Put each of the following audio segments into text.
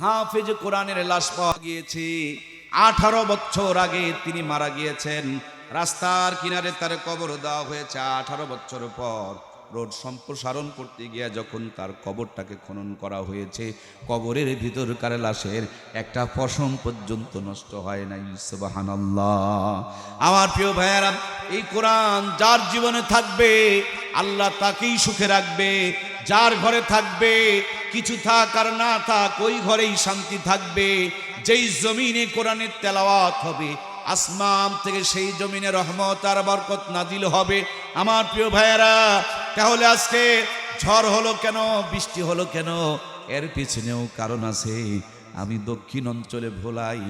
হাফেজ কোরআনের লাশ পাওয়া গিয়েছে। আঠারো বছর আগে তিনি মারা গিয়েছেন। রাস্তার কিনারে তার কবর দেওয়া হয়েছে আঠারো বছর পর। রোড সম্প্রসারণ করতে গিয়ে যখন তার কবরটাকে খনন করা হয়েছে, কবরের ভিতরকার লাশের একটা পশম পর্যন্ত নষ্ট হয় নাই, সুবহানাল্লাহ। আমার প্রিয় ভাইয়ারা, এই কোরআন যার জীবনে থাকবে, আল্লাহ তাকেই সুখে রাখবে, যার ঘরে থাকবে কিছু থাক আর না থাক, ওই ঘরেই শান্তি থাকবে। যেই জমিনে কোরআনের তেলাওয়াত হবে, আসমান থেকে সেই জমিনে রহমত আর বরকত নাজিল হবে। আমার প্রিয় ভাইয়েরা, তাহলে আজকে ঝড় হলো কেন, বৃষ্টি হলো কেন, এর পিছনেও কারণ আছে। আমি দক্ষিণ অঞ্চলে ভোলাই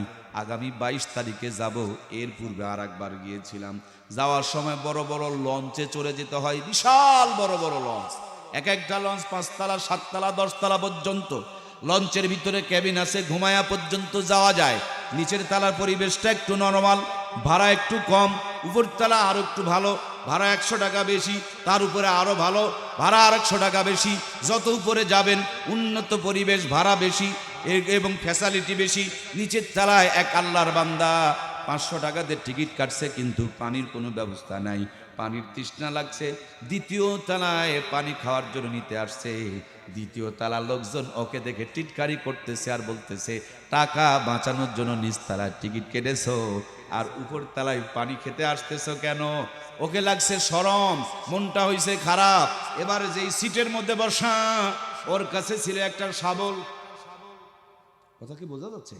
আগামী বাইশ তারিখে যাব, এর পূর্বে আর একবার গিয়েছিলাম। যাওয়ার সময় বড় বড় লঞ্চে চলে যেতে হয়, বিশাল বড় বড় লঞ্চ। এক একটা লঞ্চ পাঁচতলা, সাততলা, দশতলা পর্যন্ত। লঞ্চের ভিতরে ক্যাবিন আছে, ঘুমায়া পর্যন্ত যাওয়া যায়। নিচের তালার পরিবেশটা একটু নরমাল, ভাড়া একটু কম উপর তলা আরও একটু ভালো, ভাড়া একশো টাকা বেশি, তার উপরে আরও ভালো, ভাড়া আর একশো টাকা বেশি। যত উপরে যাবেন, উন্নত পরিবেশ, ভাড়া বেশি এবং ফ্যাসালিটি বেশি, নিচের তলায় এক আল্লাহর বান্দা। পাঁচশো টাকাতে টিকিট কাটছে, কিন্তু পানির কোনো ব্যবস্থা নাই। পানির তৃষ্ণা লাগছে। দ্বিতীয় তলায় পানি খাওয়ার জন্য নিতে আসছে। দ্বিতীয় তালার লোকজন ওকে দেখে টিটকারি করতেছে আর বলতেছে, টাকা বাঁচানোর জন্য নিচ তলায় টিকিট কেটেছো আর উপর তলায় পানি খেতে আসতেছো কেন? ওকে লাগছে সরম, মনটা হইছে খারাপ। এবার যেই সিটের মধ্যে বসা, ওর কাছে ছিল একটা শাবল। কথা কি বোঝা যাচ্ছে?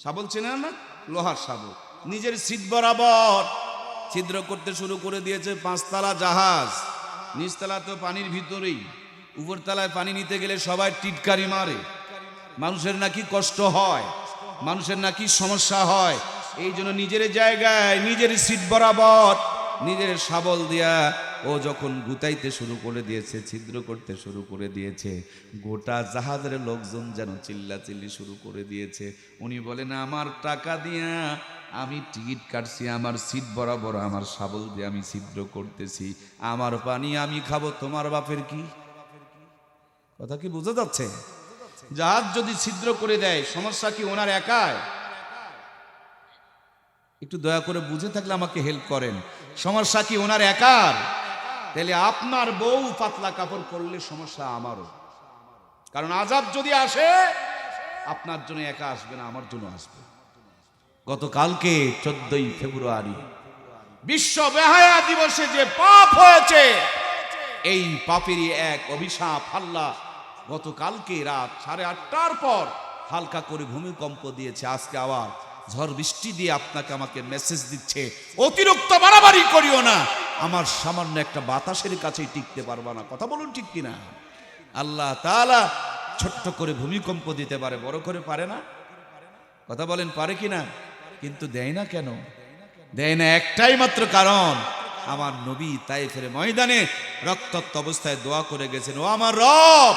শাবল চেনেন না? লোহার শাবল নিজের সিট বরাবর ছিদ্র করতে শুরু করে দিয়েছে পাঁচতলা জাহাজ। নিচতলা তো পানির ভিতরেই। উপরতলায় পানি নিতে গেলে সবাই টিটকারি মারে। মানুষের নাকি কষ্ট হয়, মানুষের নাকি সমস্যা হয়। এই জন্য নিজের জায়গায় নিজের সিট বরাবর নিজের শাবল দিয়া ও যখন গুতাইতে শুরু করে দিয়েছে, ছিদ্র করতে শুরু করে দিয়েছে, গোটা জাহাজের লোকজন যেন চিল্লাচিল্লি শুরু করে দিয়েছে। উনি বলেন, আমার টাকা দিয়া আমি টিকিট কাটছি, আমার সিট বরাবর আমার শাবল দিয়ে আমি ছিদ্র করতেছি। আমার পানি আমি খাব, তোমার বাপের কি? কথা কি বোঝা যাচ্ছে? জাহাজ যদি ছিদ্র করে দেয়, সমস্যা কি ওনার একায় একটু দয়া করে বুঝে থাকলে আমাকে হেল্প করেন। সমস্যা কি ওনার একার? তাহলে আপনার বউ পাতলা কাপড় পরলে সমস্যা আমারও। কারণ আজাব যদি আসে, আপনার জন্য একা আসবে না, আমার জন্য আসবে। গতকালকে চোদ্দই ফেব্রুয়ারি বিশ্ব বেহায়া দিবসে যে পাপ হয়েছে, এই পাপেরই এক অভিশাপ হাল্লা গতকালকে রাত সাড়ে আটটার পর হালকা করে ভূমিকম্প দিয়েছে। আজকে আবার ঝড় বৃষ্টি দিয়ে আপনাকে আমাকে মেসেজ দিচ্ছে, অতিরিক্ত বাড়াবাড়ি করিও না। আমার সামান্য একটা বাতাসের কাছেই টিকতে পারবা না। কথা বলুন ঠিক কিনা? আল্লাহ তাআলা ছোট্ট করে ভূমিকম্প দিতে পারে, বড় করে পারে না? কথা বলেন, পারে কি না কিন্তু দেয় না কেন? দেয় না একটাই মাত্র কারণ, আমার নবী তাই ফেরে ময়দানে রক্তাক্ত অবস্থায় দোয়া করে গেছেন, ও আমার রব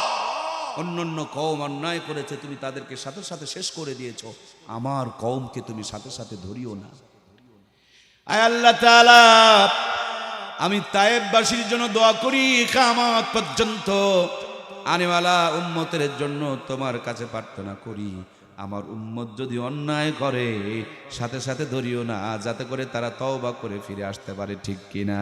অন্য অন্য কৌম অন্যায় করেছে, তুমি তাদেরকে সাথে সাথে শেষ করে দিয়েছ, আমার কৌমকে তুমি সাথে সাথে ধরিও না। আয় আল্লাহ তাআলা আমি তায়েববাসীর জন্য দোয়া করি কামাত পর্যন্ত আনেওয়ালা উম্মতের জন্য তোমার কাছে প্রার্থনা করি। আমার উম্মত যদি অন্যায় করে, সাথে সাথে ধরিও না, যাতে করে তারা তওবা করে ফিরে আসতে পারে, ঠিক কিনা?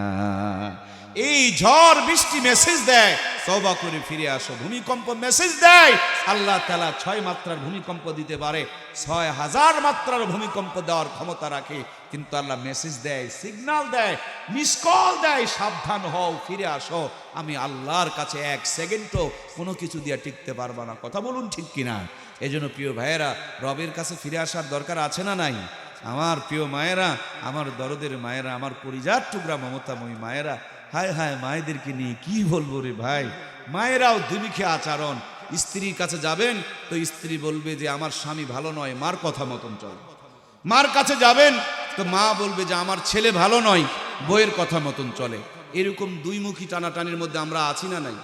এই ঝড় বৃষ্টি মেসেজ দেয় তওবা করে ফিরে আসো। ভূমিকম্প মেসেজ দেয়। আল্লাহ তালা ছয় মাত্রার ভূমিকম্প দিতে পারে। ছয় হাজার মাত্রার ভূমিকম্প দেওয়ার ক্ষমতা রাখে। কিন্তু আল্লাহ মেসেজ দেয় সিগন্যাল দেয় মিস কল দেয়, সাবধান হও, ফিরে আসো। আমি আল্লাহর কাছে এক সেকেন্ডও কোনো কিছু দিয়ে টিকতে পারবা না। কথা বলুন ঠিক কিনা? এই জন্য প্রিয় ভাইয়েরা, রবের কাছে ফিরে আসার দরকার আছে না নাই? আমার প্রিয় মায়েরা, আমার দরদের মায়েরা, আমার পরিজার টুকরা মমতাময়ী মায়েরা হায় হায়, মায়েদেরকে নিয়ে কি বলব রে ভাই? মায়েরাও দুমিখে আচরণ। স্ত্রীর কাছে যাবেন, তো স্ত্রী বলবে যে, আমার স্বামী ভালো নয়, মার কথা মতন চল। মার কাছে যাবেন, তো মা বলবে যে, আমার ছেলে ভালো নয় বইয়ের কথা মতন চলে। এরকম দুইমুখী টানাটানির মধ্যে আমরা আছি না নাই?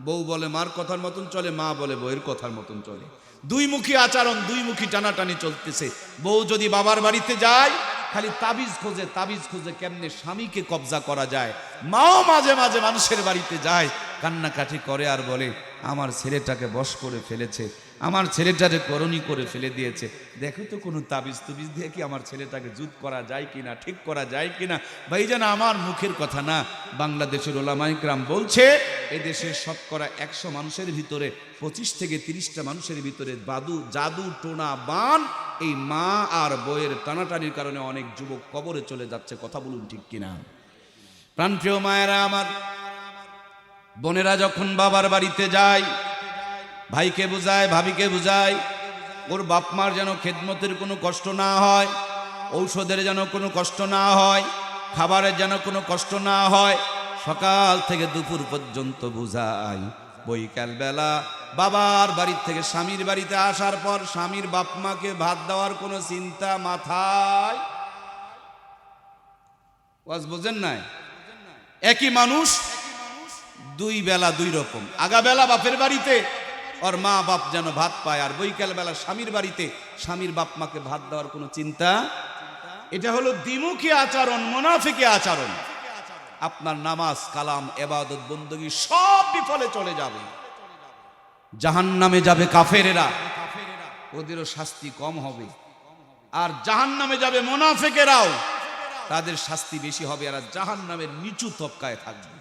বউ বলে, মার কথার মতন চলে। মা বলে বইয়ের কথার মতন চলে। দুইমুখী আচরণ দুইমুখী টানাটানি চলতেছে। বউ যদি বাবার বাড়িতে যায় খালি তাবিজ খোঁজে তাবিজ খোঁজে কেমনে স্বামীকে কবজা করা যায়? মাও মাঝে মাঝে মানুষের বাড়িতে যায়, কান্নাকাটি করে আর বলে, আমার ছেলেটাকে বশ করে ফেলেছে, আমার ছেলেটাকে করণী করে ফেলে দিয়েছে। দেখো তো কোনো তাবিজ তুবিজ দিয়ে কি আমার ছেলেটাকে জুত করা যায় কিনা, ঠিক করা যায় কিনা? ভাই যেন আমার মুখের কথা না, বাংলাদেশের ওলামাইকরাম বলছে এদেশের শতকরা একশো মানুষের ভিতরে পঁচিশ থেকে তিরিশটা মানুষের ভিতরে বাদু, জাদু, টোনা, বান, এই মা আর বইয়ের টানাটানির কারণে অনেক যুবক কবরে চলে যাচ্ছে, কথা বলুন ঠিক কিনা? প্রাণপ্রিয় মায়েরা আমার, বোনেরা যখন বাবার বাড়িতে যায়, ভাইকে বুঝায়, ভাবিকে বুঝায়, ওর বাপ মার যেন খেদমতের কোনো কষ্ট না হয়, ঔষধের যেন কোনো কষ্ট না হয়, খাবারের যেন কোনো কষ্ট না হয় সকাল থেকে দুপুর পর্যন্ত বুঝাই, বৈকাল বেলা বাবার বাড়ির থেকে স্বামীর বাড়িতে আসার পর স্বামীর বাপ মাকে ভাত দেওয়ার কোনো চিন্তা মাথায়? বোঝেন নাই? একই মানুষ, দুই বেলা দুই রকম। আগা বেলা বাপের বাড়িতে, ওর মা বাপ যেন ভাত পায়, আর বৈকাল বেলা স্বামীর বাড়িতে স্বামীর বাপ মাকে ভাত দেওয়ার কোনো চিন্তা? এটা হলো দ্বিমুখী আচরণ, মোনাফিকি আচরণ। আপনার নামাজ, কালাম, এবাদত, বন্দগি সব বিফলে চলে যাবে। জাহান নামে যাবে কাফেরেরা, ওদেরও শাস্তি কম হবে। আর জাহান নামে যাবে মোনাফেকেরাও, তাদের শাস্তি বেশি হবে আর জাহান নামের নিচু তবকায় থাকবে।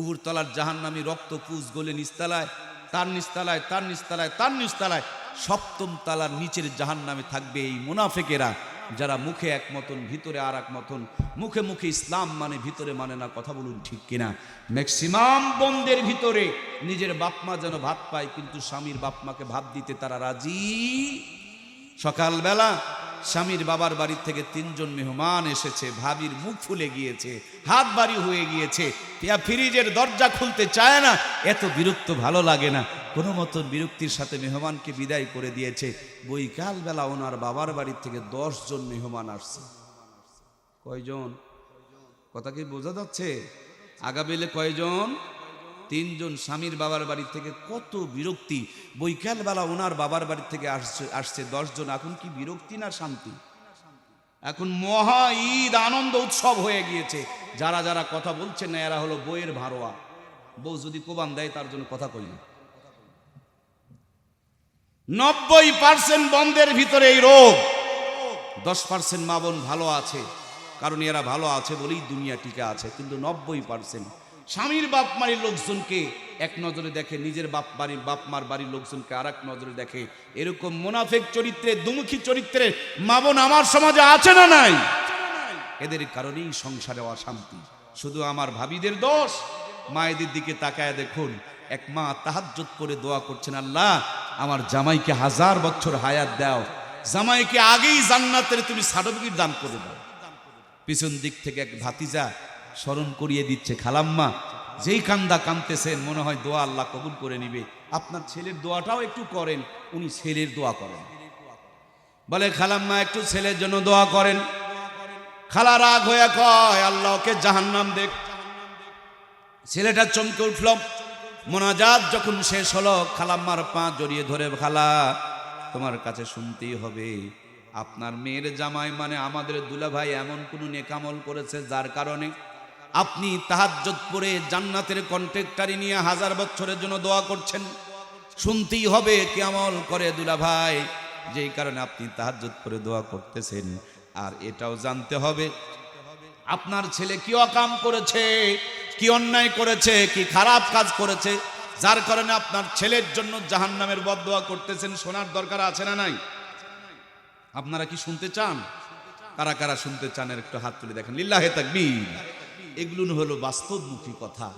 উহুরতলার জাহান নামী রক্ত পুজ গলে নিস্তালায়, তার নিস্তালায় তার নিস্তালায় তার নিস্তালায়, সপ্তম তালার নিচের জাহান নামে থাকবে এই মুনাফেকেরা। যারা মুখে এক মতন, ভিতরে আর এক মতন, মুখে মুখে ইসলাম মানে ভিতরে মানে না, কথা বলুন ঠিক কিনা? ম্যাক্সিমাম বন্ধের ভিতরে নিজের বাপমা যেন ভাত পায়, কিন্তু স্বামীর বাপমাকে ভাত দিতে তারা রাজি? সকালবেলা স্বামীর বাবার বাড়ির থেকে তিনজন মেহমান এসেছে, ভাবির মুখ ফুলে গিয়েছে, হাত বাড়ি হয়ে গিয়েছে। ফ্রিজের দরজা খুলতে চায় না, এত বিরক্ত ভালো লাগে না। কোনো মতন বিরক্তির সাথে মেহমানকে বিদায় করে দিয়েছে। বৈকালবেলা ওনার বাবার বাড়ির থেকে দশ জন মেহমান আসছে। কয়জন? কথা কি বোঝা যাচ্ছে? আগাবেলে কয়জন? তিনজন। স্বামীর বাবার বাড়ি থেকে কত বিরক্তি। বৈকালবেলা ওনার বাবার বাড়ি থেকে আসছে আসছে দশজন এখন কি বিরক্তি না শান্তি? এখন মহা ঈদ, আনন্দ, উৎসব হয়ে গিয়েছে। যারা যারা কথা বলছে না, এরা হলো বইয়ের ভারোয়া। বউ যদি কোবান দেয়, তার জন্য কথা কই নব্বই পার্সেন্ট বন্ধের ভিতরে এই রোগ। দশ পার্সেন্ট মা বোন ভালো আছে, কারণ এরা ভালো আছে বলেই দুনিয়া টিকে আছে, কিন্তু নব্বই পার্সেন্ট স্বামীর বাপ মারির লোকজনকে এক নজরে দেখে, নিজের বাপ বাড়ির বাপ মার বাড়ির লোকজনকে আর নজরে দেখে, এরকম মোনাফেক চরিত্রে, দুমুখী চরিত্রে মা বোন আমার সমাজে আছে না নাই? এদের কারণেই সংসারে অশান্তি। শুধু আমার ভাবিদের দোষ, মায়েদের দিকে তাকায় দেখুন, এক মা তাহাজ্জত করে দোয়া করছেন, আল্লাহ আমার জামাইকে হাজার বছর হায়াত দাও। জামাইকে আগেই জান্নাতের তুমি সার্টিফিকেট দান করে দাও। পিছন দিক থেকে এক ভাতিজা স্মরণ করিয়ে দিচ্ছে, খালাম্মা, যেই কান্দা কানতেছেন, মনে হয় দোয়া আল্লাহ কবুল করে নিবে। আপনার ছেলের দোয়াটাও একটু করেন, উনি ছেলের দোয়া করেন। বলে, খালাম্মা, একটু ছেলের জন্য দোয়া করেন। খালা রাগ হয়ে কয় আল্লাহকে জাহান্নাম দেখ। ছেলেটা চমকে উঠল মোনাজাত যখন শেষ হলো, খালাম্মার পা জড়িয়ে ধরে, খালা, তোমার কাছে শুনতেই হবে। আপনার মেয়ের জামাই মানে আমাদের দুলাভাই এমন কোনো নেকামল করেছে যার কারণে আপনি তাহাজ্জত পরে জান্নাতের কন্ট্রাক্টারি নিয়ে হাজার বছরের জন্য দোয়া করছেন। শুনতেই হবে কি আমল করে দুলাভাই। যেই কারণে আপনি তাহাজ্জত করে দোয়া করতেছেন। আর এটাও জানতে হবে, আপনার ছেলে কি অকাম করেছে? কি অন্যায় করেছে, কি খারাপ কাজ করেছে, যার কারণে আপনার ছেলের জন্য জাহান নামের বদোয়া করতেছেন, শোনার দরকার আছে না নাই? আপনারা কি শুনতে চান? কারা কারা শুনতে চান? একটু হাত তুলে দেখেন। লিল্লাহে তাকবীর। এগুলো হলো বাস্তবমুখী কথা।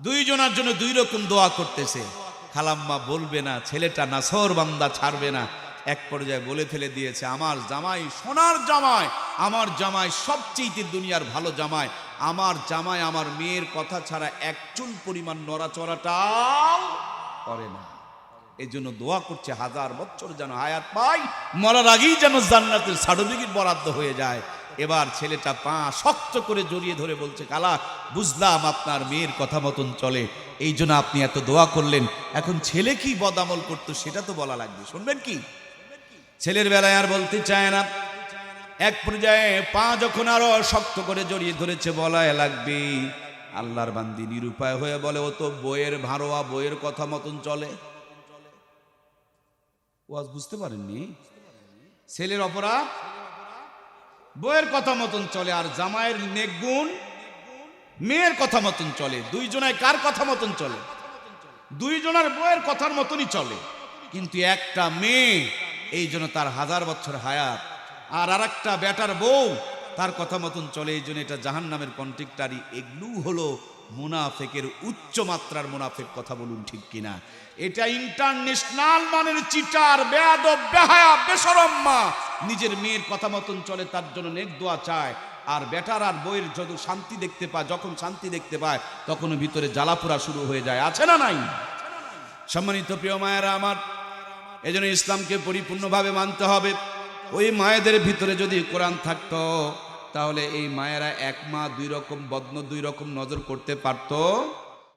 দুইজনার জন্য দুই রকম দোয়া করতেছে। খালাম্মা বলবে না, ছেলেটা নাসর বান্দা ছাড়বে না। এক পর্যায়ে বলে ফেলে দিয়েছে, আমার জামাই, সোনার জামাই, আমার জামাই সবচেয়ে দুনিয়ার ভালো জামাই আমার জামাই আমার মেয়ের কথা ছাড়া এক চুল পরিমাণ নড়াচড়াটাও করে না। এই জন্য দোয়া করছে হাজার বছর যেন হায়াত পাই, মরার আগেই যেন জান্নাতের সার্টিফিকেট বরাদ্দ হয়ে যায়। এবার ছেলেটা পা শক্ত করে জড়িয়ে ধরে বলছে, কালা, বুঝলাম আপনার মেয়ের কথা মতন চলে। এই জন্য আপনি এত দোয়া করলেন। এখন ছেলে কি বদামল করতো সেটা তো বলা লাগবে। শুনবেন কি? ছেলের বেলায় আর বলতে চায় না। এক পর্যায়ে পা যখন আরও শক্ত করে জড়িয়ে ধরেছে, বলায় লাগবে, আল্লাহর বান্দি নিরুপায় হয়ে বলে, ও তো বইয়ের ভারোয়া, বইয়ের কথা মতন চলে। ওয়াজ বুঝতে পারেননি? ছেলের অপরাধ? বইয়ের কথা মতন চলে, আর জামাইয়ের নেকগুণ মেয়ের কথা মতন চলে দুইজনায় কার কথা মতন চলে? দুইজনের বইয়ের কথার মতনই চলে। কিন্তু একটা মেয়ে, এই জন্য তার হাজার বছর হায়াত। আর আর একটা বেটার বউ, তার কথা মতন চলে এই জন্য এটা জাহান নামের কন্ট্রাক্টারি এগুলো হলো মুনাফেকের উচ্চ মাত্রার মুনাফেক কথা বলুন ঠিক কিনা। এটা ইন্টারন্যাশনাল মানের চিটার, বেয়াদব, বেহায়া বেসরম্মা নিজের মেয়ের কথা মতন চলে, তার জন্য নেক দোয়া চায়। আর বেটার আর বইয়ের যত শান্তি দেখতে পায়, যখন শান্তি দেখতে পায়, তখন ভিতরে জ্বালাপোড়া শুরু হয়ে যায়। আছে না নাই? সম্মানিত প্রিয় মায়েরা আমার, এজন্য ইসলামকে পরিপূর্ণভাবে মানতে হবে। ওই মায়েদের ভিতরে যদি কোরআন থাকত, তাহলে এই মায়েরা এক মা দুই রকম, বদন দুই রকম নজর করতে পারতো।